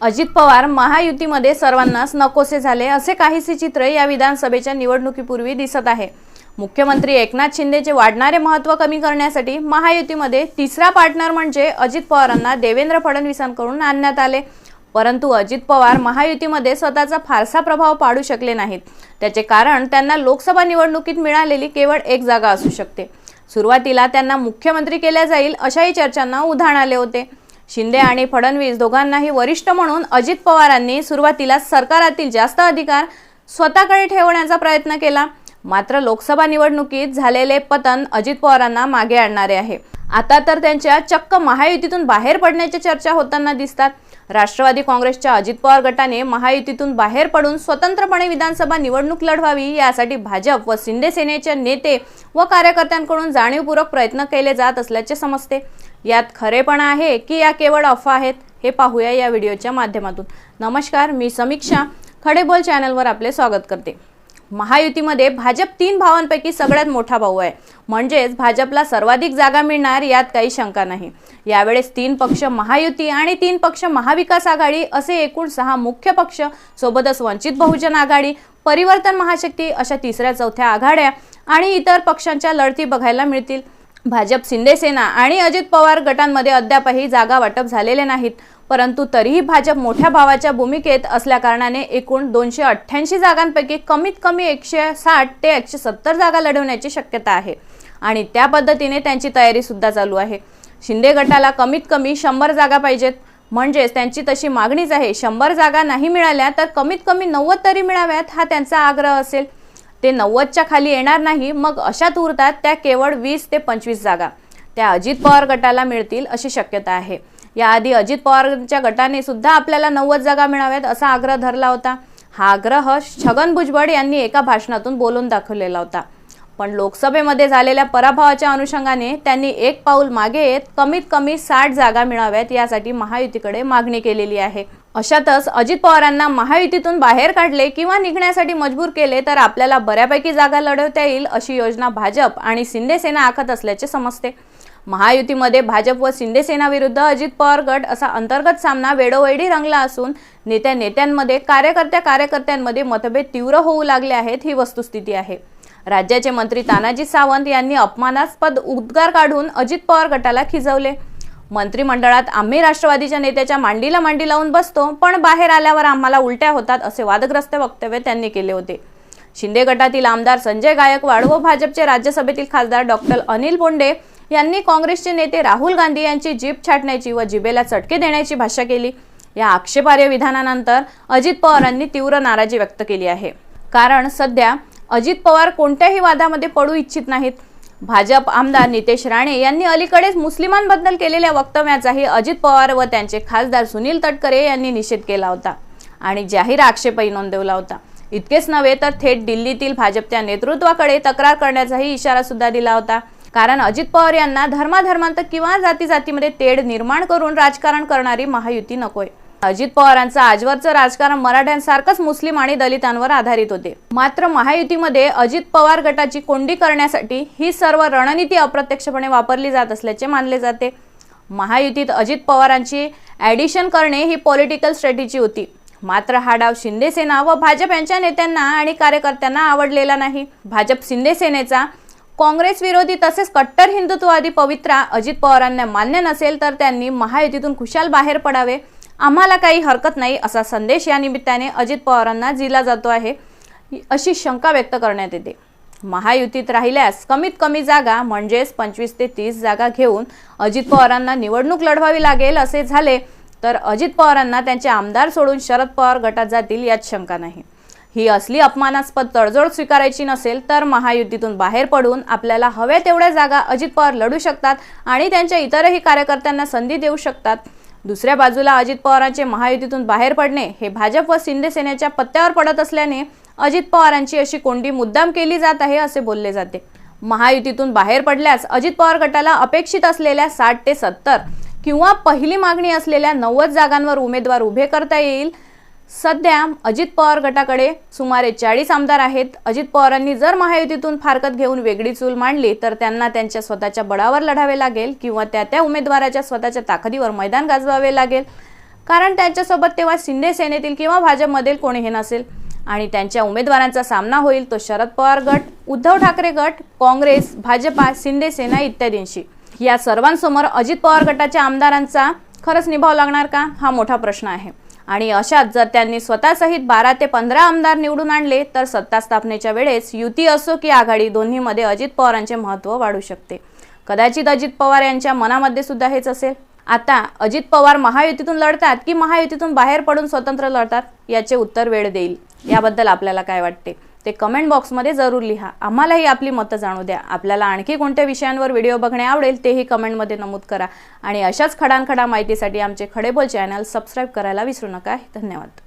अजित पवार महायुतीमध्ये सर्वांनाच नकोसे झाले असे काहीसे चित्र या विधानसभेच्या निवडणुकीपूर्वी दिसत आहे. मुख्यमंत्री एकनाथ शिंदेचे वाढणारे महत्त्व कमी करण्यासाठी महायुतीमध्ये तिसरा पार्टनर म्हणजे अजित पवारांना देवेंद्र फडणवीसांकडून आणण्यात आले. परंतु अजित पवार महायुतीमध्ये स्वतःचा फारसा प्रभाव पाडू शकले नाहीत. त्याचे कारण त्यांना लोकसभा निवडणुकीत मिळालेली केवळ एक जागा असू शकते. सुरुवातीला त्यांना मुख्यमंत्री केल्या जाईल अशाही चर्चांना उधाण आले होते. शिंदे आणि फडणवीस दोघांनाही वरिष्ठ म्हणून अजित पवारांनी सुरुवातीला सरकारातील जास्त अधिकार स्वतःकडे ठेवण्याचा प्रयत्न केला. मात्र लोकसभा निवडणुकीत झालेले पतन अजित पवारांना मागे आणणारे आहे. आता तर त्यांच्या चक्क महायुतीतून बाहेर पडण्याच्या चर्चा होताना दिसतात. राष्ट्रवादी काँग्रेसच्या अजित पवार गटाने महायुतीतून बाहेर पडून स्वतंत्रपणे विधानसभा निवडणूक लढवावी यासाठी भाजप व शिंदे सेनेचे नेते व कार्यकर्त्यांकडून जाणीवपूर्वक प्रयत्न केले जात असल्याचे समजते. यात खरेपणा आहे की या केवळ अफवा आहेत हे पाहूया या व्हिडिओच्या माध्यमातून. नमस्कार मी समीक्षा खडेबोल चॅनलवर आपले स्वागत करते. महायुतीमध्ये भाजप तीन भावांपैकी सगळ्यात मोठा भाऊ आहे. म्हणजेच भाजपला सर्वाधिक जागा मिळणार यात काही शंका नाही. यावेळेस तीन पक्ष महायुती आणि तीन पक्ष महाविकास आघाडी असे एकूण सहा मुख्य पक्ष सोबतच वंचित बहुजन आघाडी परिवर्तन महाशक्ती अशा तिसऱ्या चौथ्या आघाड्या आणि इतर पक्षांच्या लढती बघायला मिळतील. भाजप शिंदेसेना आणि अजित पवार गटांमध्ये अद्यापही जागा वाटप झालेले नाहीत. परंतु तरीही भाजप मोठ्या भावाच्या भूमिकेत असल्याकारणाने एकूण दोनशे अठ्ठ्याऐंशी जागांपैकी कमीत कमी एकशे साठ ते एकशे सत्तर जागा लढवण्याची शक्यता आहे. आणि त्या पद्धतीने त्यांची तयारी सुद्धा चालू आहे. शिंदे गटाला कमीत कमी शंभर जागा पाहिजेत. म्हणजेच त्यांची तशी मागणीच आहे. शंभर जागा नाही मिळाल्या तर कमीत कमी नव्वद तरी मिळाव्यात हा त्यांचा आग्रह असेल. ते नव्वदच्या खाली येणार नाही. मग अशात उरतात त्या केवळ वीस ते पंचवीस जागा. त्या अजित पवार गटाला मिळतील अशी शक्यता आहे. याआधी अजित पवारच्या गटाने सुद्धा आपल्याला नव्वद जागा मिळाव्यात असा आग्रह धरला होता. हा आग्रह छगन भुजबळ यांनी एका भाषणातून बोलून दाखवलेला होता. पण लोकसभेमध्ये झालेल्या पराभवाच्या अनुषंगाने त्यांनी एक पाऊल मागे येत कमीत कमी साठ जागा मिळाव्यात यासाठी महायुतीकडे मागणी केलेली आहे. अशातच अजित पवारांना महायुतीतून बाहेर काढले किंवा निघण्यासाठी मजबूर केले तर आपल्याला बऱ्यापैकी जागा लढवता येईल अशी योजना भाजप आणि शिंदेसेना आखत असल्याचे समजते. महायुतीमध्ये भाजप व शिंदेसेना विरुद्ध अजित पवार गट असा अंतर्गत सामना वेळोवेळी रंगला असून नेत्या नेत्यांमध्ये कार्यकर्त्या कार्यकर्त्यांमध्ये मतभेद तीव्र होऊ लागले आहेत ही वस्तुस्थिती आहे. राज्याचे मंत्री तानाजी सावंत यांनी अपमानास्पद उद्गार काढून अजित पवार गटाला खिजवले. मंत्रिमंडळात आम्ही राष्ट्रवादीच्या नेत्याच्या मांडीला मांडी लावून बसतो पण बाहेर आल्यावर आम्हाला उलट्या होतात असे वादग्रस्त वक्तव्य त्यांनी केले होते. शिंदे गटातील आमदार संजय गायकवाड व भाजपचे राज्यसभेतील खासदार डॉक्टर अनिल बोंडे यांनी काँग्रेसचे नेते राहुल गांधी यांची जीप छाटण्याची व जिबेला चटके देण्याची भाषा केली. या आक्षेपार्ह विधानानंतर अजित पवारांनी तीव्र नाराजी व्यक्त केली आहे. कारण सध्या अजित पवार कोणत्याही वादामध्ये पडू इच्छित नाहीत. भाजप आमदार नितेश राणे यांनी अलीकडेच मुस्लिमांबद्दल केलेल्या वक्तव्याचाही अजित पवार व त्यांचे खासदार सुनील तटकरे यांनी निषेध केला होता आणि जाहीर आक्षेपही नोंदवला होता. इतकेच नव्हे तर थेट दिल्लीतील भाजपच्या नेतृत्वाकडे तक्रार करण्याचाही इशारा सुद्धा दिला होता. कारण अजित पवार यांना धर्माधर्मांत किंवा जाती जातीमध्ये तेढ निर्माण करून राजकारण करणारी महायुती नकोय. अजित पवारांचं आजवरचं राजकारण मराठ्यांसारखंच मुस्लिम आणि दलितांवर आधारित होते. मात्र महायुतीमध्ये अजित पवार गटाची कोंडी करण्यासाठी ही सर्व रणनीती अप्रत्यक्षपणे वापरली जात असल्याचे मानले जाते. महायुतीत अजित पवारांची ॲडिशन करणे ही पॉलिटिकल स्ट्रॅटेजी होती. मात्र हा डाव शिंदेसेना व भाजप यांच्या नेत्यांना आणि कार्यकर्त्यांना आवडलेला नाही. भाजप शिंदेसेनेचा काँग्रेस विरोधी तसेच कट्टर हिंदुत्ववादी पवित्रा अजित पवारांना मान्य नसेल तर त्यांनी महायुतीतून खुशाल बाहेर पडावे. आम्हाला काही हरकत नाही असा संदेश या निमित्ताने अजित पवारांना दिला जातो आहे अशी शंका व्यक्त करण्यात येते. महायुतीत राहिल्यास कमीत कमी जागा म्हणजेच पंचवीस ते तीस जागा घेऊन अजित पवारांना निवडणूक लढवावी लागेल असे झाले तर अजित पवारांना त्यांचे आमदार सोडून शरद पवार गटात जातील यात शंका नाही. ही असली अपमानास्पद तडजोड स्वीकारायची नसेल तर महायुतीतून बाहेर पडून आपल्याला हव्या तेवढ्या जागा अजित पवार लढू शकतात आणि त्यांच्या इतरही कार्यकर्त्यांना संधी देऊ शकतात. दुसऱ्या बाजूला अजित पवारांचे महायुतीतून बाहेर पडणे हे भाजप व शिंदे सेनेच्या पत्त्यावर पडत असल्याने अजित पवारांची अशी कोंडी मुद्दाम केली जात आहे असे बोलले जाते. महायुतीतून बाहेर पडल्यास अजित पवार गटाला अपेक्षित असलेल्या साठ ते सत्तर किंवा पहिली मागणी असलेल्या नव्वद जागांवर उमेदवार उभे करता येईल सध्या अजित पवार गटाकडे सुमारे चाळीस आमदार आहेत. अजित पवारांनी जर महायुतीतून फारकत घेऊन वेगळी चूल मांडली तर त्यांना त्यांच्या स्वतःच्या बळावर लढावे लागेल किंवा त्या त्या उमेदवाराच्या स्वतःच्या ताकदीवर मैदान गाजवावे लागेल. कारण त्यांच्यासोबत तेव्हा शिंदे सेनेतील किंवा भाजपमधील कोणीही नसेल. आणि त्यांच्या उमेदवारांचा सामना होईल तो शरद पवार गट उद्धव ठाकरे गट काँग्रेस भाजपा शिंदे सेना इत्यादींशी. या सर्वांसमोर अजित पवार गटाच्या आमदारांचा खरंच निभाव लागणार का? हा मोठा प्रश्न आहे. आणि अशात जर त्यांनी स्वतःसहित बारा ते पंधरा आमदार निवडून आणले तर सत्ता स्थापनेच्या वेळेस युती असो की आघाडी दोन्हीमध्ये अजित पवारांचे महत्त्व वाढू शकते. कदाचित अजित पवार यांच्या मनामध्ये सुद्धा हेच असेल. आता अजित पवार महायुतीतून लढतात की महायुतीतून बाहेर पडून स्वतंत्र लढतात याचे उत्तर वेळ देईल. याबद्दल आपल्याला काय वाटते? ते कमेंट बॉक्समध्ये जरूर लिहा. आम्हालाही आपली मतं जाणू द्या. आपल्याला आणखी कोणत्या विषयांवर व्हिडिओ बघणे आवडेल तेही कमेंटमध्ये नमूद करा. आणि अशाच खडानखडा माहितीसाठी आमचे खडेबोल चॅनल सबस्क्राईब करायला विसरू नका. धन्यवाद.